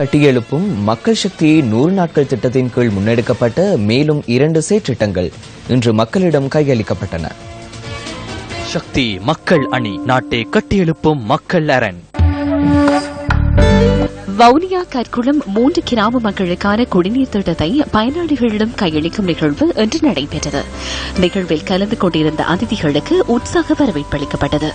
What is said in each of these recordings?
கட்டியெழுப்பும் மக்கள் சக்தியை நூறு நாட்கள் திட்டத்தின் கீழ் முன்னெடுக்கப்பட்ட மேலும் இரண்டு செயற்றிட்டங்கள் இன்று மக்களிடம் கையளிக்கப்பட்டன. சக்தி மக்கள் அணி நாட்டை கட்டியெழுப்பும் மக்கள் அரண். வவுனியா கற்குளம் மூன்று கிராம மக்களுக்கான குடிநீர் திட்டத்தை பயனாளிகளிடம் கையளிக்கும் நிகழ்வு இன்று நடைபெற்றது. நிகழ்வில் கலந்து கொண்டிருந்த அதிதிகளுக்கு உற்சாக வரவேற்பளிக்கப்பட்டது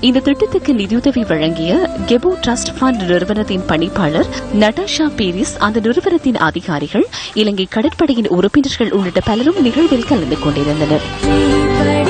இந்த திட்டத்துக்கு நிதியுதவி வழங்கிய கெபோ ட்ரஸ்ட் ஃபண்ட் நிறுவனத்தின் பணிப்பாளர் நட்டாஷா பீரிஸ் அந்த நிறுவனத்தின் அதிகாரிகள் இலங்கை கடற்படையின் உறுப்பினர்கள் உள்ளிட்ட பலரும் நிகழ்வில் கலந்து கொண்டிருந்தனர்.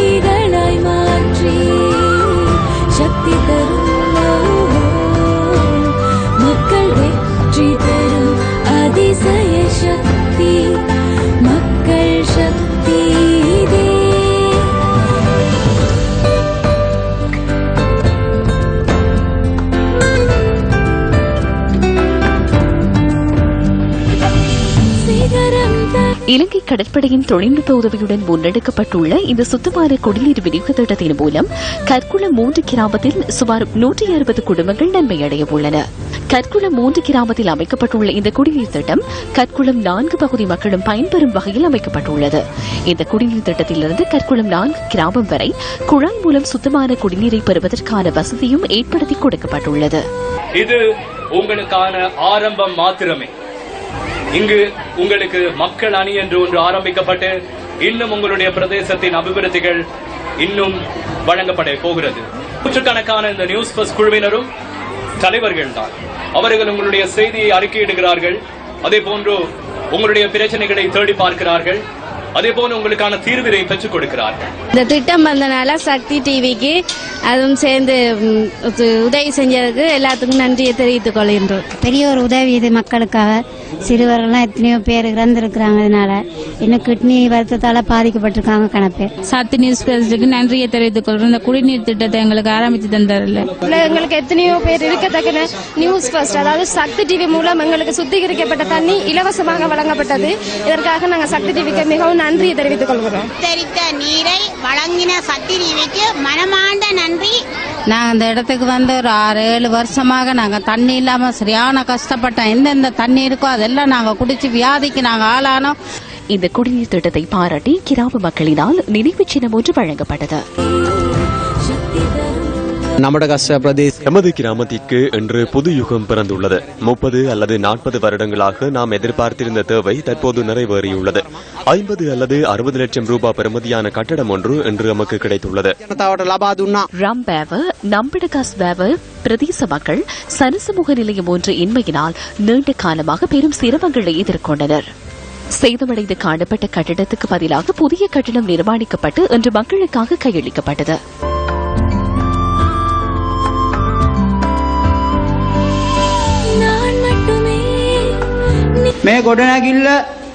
இலங்கை கடற்படையின் தொழில்நுட்ப உதவியுடன் முன்னெடுக்கப்பட்டுள்ள இந்த சுத்தமான குடிநீர் விநியோக திட்டத்தின் மூலம் கற்குளம் மூன்று கிராமத்தில் சுமார் நூற்றி அறுபது குடும்பங்கள் நன்மையடைய உள்ளன. கற்குளம் மூன்று கிராமத்தில் அமைக்கப்பட்டுள்ள இந்த குடிநீர் திட்டம் கற்குளம் நான்கு பகுதி மக்களும் பயன்பெறும் வகையில் அமைக்கப்பட்டுள்ளது. இந்த குடிநீர் திட்டத்திலிருந்து கற்குளம் நான்கு கிராமம் வரை குழாய் மூலம் சுத்தமான குடிநீரை பெறுவதற்கான வசதியும் ஏற்படுத்தி கொடுக்கப்பட்டுள்ளது. இது உங்களுக்கான ஆரம்பம் மாத்திரமே. இங்கு உங்களுக்கு மக்கள் அணி என்று ஒன்று ஆரம்பிக்கப்பட்டு இன்னும் உங்களுடைய பிரதேசத்தின் அபிவிருத்திகள் இன்னும் வழங்கப்பட போகிறது. நூற்றுக்கணக்கான இந்த நியூஸ் பஸ் குழுவினரும் தலைவர்கள் தான் அவர்கள் உங்களுடைய செய்தியை அறிக்கையிடுகிறார்கள். அதே போன்று உங்களுடைய பிரச்சனைகளை தேடி பார்க்கிறார்கள். அதே போன்று உங்களுக்கான தீர்வினை பெற்றுக் கொடுக்கிறார்கள். இந்த திட்டம் வந்தனால சக்தி டிவிக்கு அதுவும் சேர்ந்து உதவி செஞ்சதுக்கு எல்லாத்துக்கும் நன்றியை தெரிவித்துக் கொள்கின்றோம். பெரிய ஒரு உதவி இது மக்களுக்காக. சிறுவர்கள்லாம் எத்தனையோ பேர் இறந்துருக்குறாங்க இதனால. இன்னும் கிட்னி வருத்தத்தால பாதிக்கப்பட்டிருக்காங்க கணப்பேர் சத்து நியூஸ் பேசுறதுக்கு நன்றியை தெரிவித்துக் கொள்றோம் இந்த குடிநீர் திட்டத்தை எங்களுக்கு ஆரம்பித்து தந்தார்ல எங்களுக்கு எத்தனையோ பேர் இருக்கத்தக்க நியூஸ் ஃபர்ஸ்ட் அதாவது சக்தி டிவி மூலம் எங்களுக்கு சுத்திகரிக்கப்பட்ட தண்ணி இலவசமாக வழங்கப்பட்டது. இதற்காக நாங்கள் சக்தி டிவிக்கு மிகவும் நன்றியை தெரிவித்துக் கொள்கிறோம். சுத்தரித்த நீரை வழங்கின சத்திரிவிக்கு மனமார்ந்த நன்றி நாங்க இந்த இடத்துக்கு வந்து ஒரு ஆறு ஏழு வருஷமாக நாங்க தண்ணி இல்லாம சரியான கஷ்டப்பட்டோம். எந்தெந்த தண்ணி இருக்கோ அதெல்லாம் நாங்க குடிச்சு வியாதிக்கு நாங்க ஆளானோம். இந்த குடிநீர் திட்டத்தை பாராட்டி கிராம மக்களினால் நினைவுச் சின்னம் ஒன்று வழங்கப்பட்டது. നമ്മുടെ പ്രദേശ് கிராமத்திற்கு இன்று புது யுகம் பிறந்துள்ளது. முப்பது அல்லது நாற்பது வருடங்களாக நாம் எதிர்பார்த்திருந்த தேவை தற்போது நிறைவேறியுள்ளது. ஐம்பது அல்லது அறுபது லட்சம் ரூபாய் பெறுமதியான கட்டடம் ஒன்று இன்று நமக்கு கிடைத்துள்ளது. பிரதேச மக்கள் சனசமூக நிலையம் ஒன்று இன்மையினால் நீண்ட காலமாக பெரும் சிரமங்களை எதிர்கொண்டனர். சேதமடைந்து காணப்பட்ட கட்டிடத்துக்கு பதிலாக புதிய கட்டிடம் நிர்மாணிக்கப்பட்டு இன்று மக்களுக்காக கையளிக்கப்பட்டது. මේ ගොඩනැගිල්ල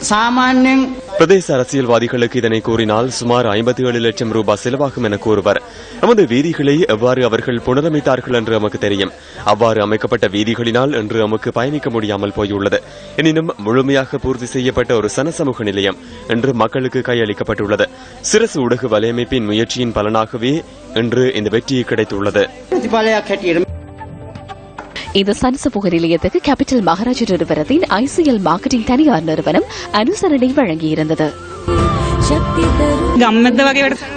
සාමාන්‍යයෙන් பிரதேச அரசியல்வாதிகளுக்கு இதனை கூறினால் சுமார் ஐம்பத்தி ஏழு லட்சம் ரூபாய் செலவாகும் என கூறுவர் நமது வீதிகளை எவ்வாறு அவர்கள் புனரமைத்தார்கள் என்று நமக்கு தெரியும் அவ்வாறு அமைக்கப்பட்ட வீதிகளினால் இன்று நமக்கு பயணிக்க முடியாமல் போயுள்ளது எனினும் முழுமையாக பூர்த்தி செய்யப்பட்ட ஒரு சனசமூக நிலையம் இன்று மக்களுக்கு கையளிக்கப்பட்டுள்ளது சிறசு ஊடக வலையமைப்பின் முயற்சியின் பலனாகவே இன்று இந்த வெற்றி கிடைத்துள்ளது இது சனசபுக நிலையத்துக்கு கேபிட்டல் மகாராஜ் நிறுவனத்தின் ஐசிஎல் மார்க்கெட்டிங் தனியார் நிறுவனம் அனுசரணை வழங்கியிருந்தது.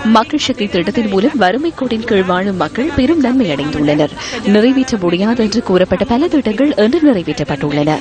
மக்கள் சக்தி திட்டத்தின் மூலம் வறுமை கோட்டின் கீழ் வாழும் மக்கள் பெரும் நன்மை அடைந்துள்ளனர். நிறைவேற்ற முடியாது என்று கூறப்பட்ட பல திட்டங்கள் இன்று நிறைவேற்றப்பட்டுள்ளன.